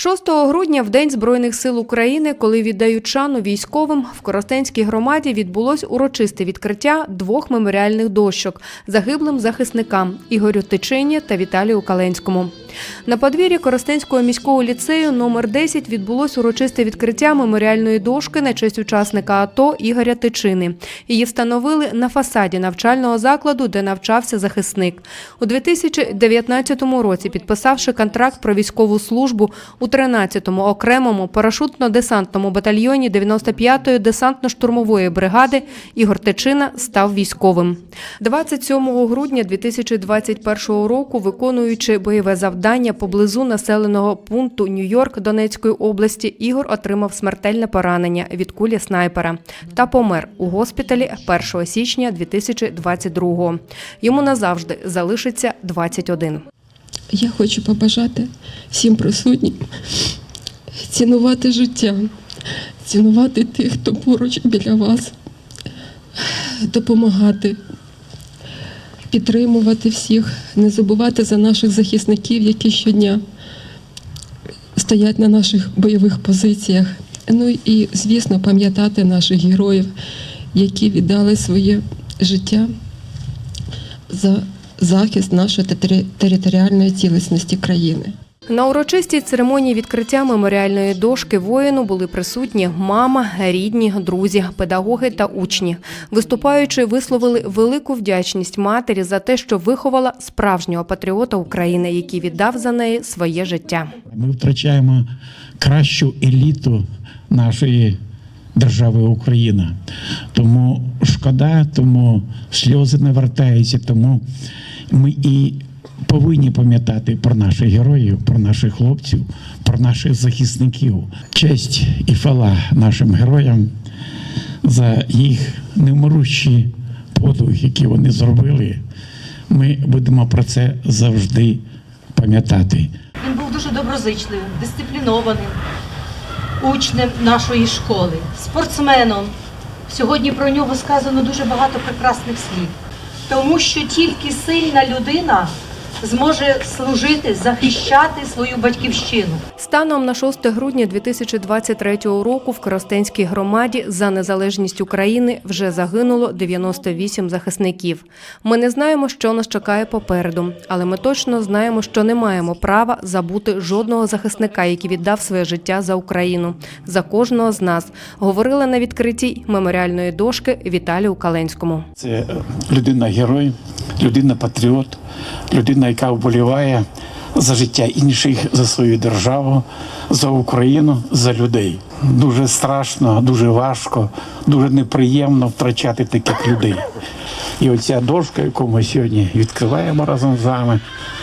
6 грудня, в День Збройних сил України, коли віддають шану військовим, в Коростенській громаді відбулось урочисте відкриття двох меморіальних дощок загиблим захисникам Ігорю Тичині та Віталію Каленському. На подвір'ї Коростенського міського ліцею номер 10 відбулось урочисте відкриття меморіальної дошки на честь учасника АТО Ігоря Тичини. Її встановили на фасаді навчального закладу, де навчався захисник. У 2019 році, підписавши контракт про військову службу у 13-му окремому парашутно-десантному батальйоні 95-ї десантно-штурмової бригади, Ігор Тичина став військовим. 27 грудня 2021 року, виконуючи бойове завдання поблизу населеного пункту Нью-Йорк Донецької області, Ігор отримав смертельне поранення від кулі снайпера та помер у госпіталі 1 січня 2022 Йому назавжди залишиться 21. Я хочу побажати всім присутнім цінувати життя, цінувати тих, хто поруч біля вас, допомагати, підтримувати всіх, не забувати за наших захисників, які щодня стоять на наших бойових позиціях. Ну і, звісно, пам'ятати наших героїв, які віддали своє життя за захист нашої тери- територіальної цілісності країни. На урочистій церемонії відкриття меморіальної дошки воїну були присутні мама, рідні, друзі, педагоги та учні. Виступаючи, висловили велику вдячність матері за те, що виховала справжнього патріота України, який віддав за неї своє життя. Ми втрачаємо кращу еліту нашої держави Україна. Тому шкода, тому сльози навертаються, тому ми і повинні пам'ятати про наших героїв, про наших хлопців, про наших захисників. Честь і хвала нашим героям за їх невмирущі подвиг, які вони зробили. Ми будемо про це завжди пам'ятати. Він був дуже доброзичливим, дисциплінованим учнем нашої школи, спортсменом. Сьогодні про нього сказано дуже багато прекрасних слів, тому що тільки сильна людина зможе служити, захищати свою батьківщину. Станом на 6 грудня 2023 року в Коростенській громаді за незалежність України вже загинуло 98 захисників. Ми не знаємо, що нас чекає попереду, але ми точно знаємо, що не маємо права забути жодного захисника, який віддав своє життя за Україну, за кожного з нас. Говорила на відкритті меморіальної дошки Віталію Каленському. Це е, людина-герой, людина-патріот, людина, яка вболіває за життя інших, за свою державу, за Україну, за людей. Дуже страшно, дуже важко, дуже неприємно втрачати таких людей. І оця дошка, яку ми сьогодні відкриваємо разом з вами,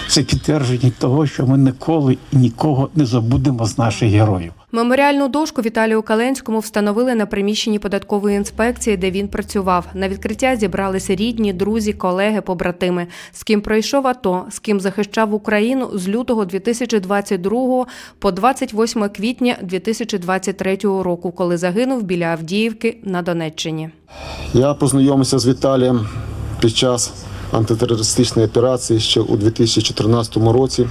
це підтвердження того, що ми ніколи нікого не забудемо з наших героїв. Меморіальну дошку Віталію Каленському встановили на приміщенні податкової інспекції, де він працював. На відкриття зібралися рідні, друзі, колеги, побратими, з ким пройшов АТО, з ким захищав Україну з лютого 2022 по 28 квітня 2023 року, коли загинув біля Авдіївки на Донеччині. Я познайомився з Віталієм під час антитерористичної операції ще у 2014 році.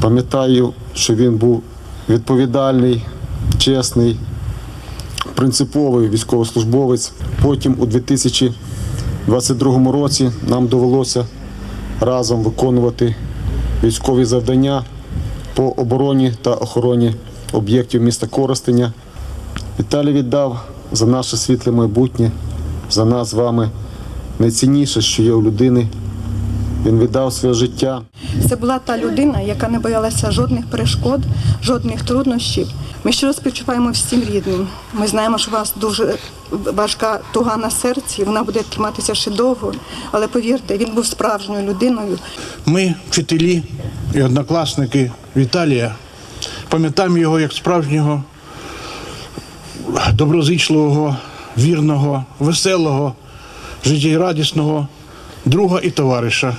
Пам'ятаю, що він був відповідальний, чесний, принциповий військовослужбовець. Потім у 2022 році нам довелося разом виконувати військові завдання по обороні та охороні об'єктів міста Коростеня. Віталій віддав за наше світле майбутнє, за нас з вами найцінніше, що є у людини. Він віддав своє життя. Це була та людина, яка не боялася жодних перешкод, жодних труднощів. Ми щиро співчуваємо всім рідним. Ми знаємо, що у вас дуже важка туга на серці, вона буде триматися ще довго. Але повірте, він був справжньою людиною. Ми, вчителі і однокласники Віталія, пам'ятаємо його як справжнього доброзичливого, вірного, веселого, життєрадісного друга і товариша.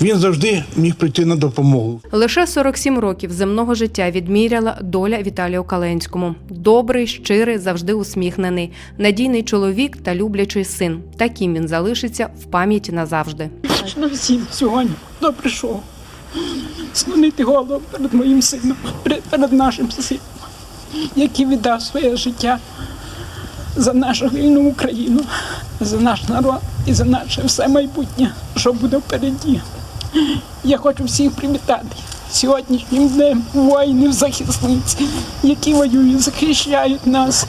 Він завжди міг прийти на допомогу. Лише 47 років земного життя відміряла доля Віталію Каленському. Добрий, щирий, завжди усміхнений, надійний чоловік та люблячий син. Таким він залишиться в пам'яті назавжди. Нам всім сьогодні хто прийшов. склонити голову перед моїм сином, перед, перед нашим сином, який віддав своє життя за нашу вільну Україну, за наш народ і за наше все майбутнє, що буде впереді. Я хочу всіх привітати сьогоднішнім днем воїнів захисниць, які воюють, захищають нас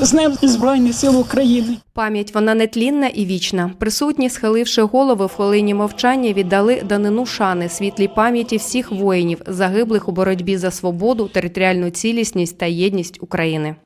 з Днем Збройних сил України. Пам'ять вона нетлінна і вічна. Присутні, схиливши голови в хвилині мовчання, віддали данину шани світлій пам'яті всіх воїнів, загиблих у боротьбі за свободу, територіальну цілісність та єдність України.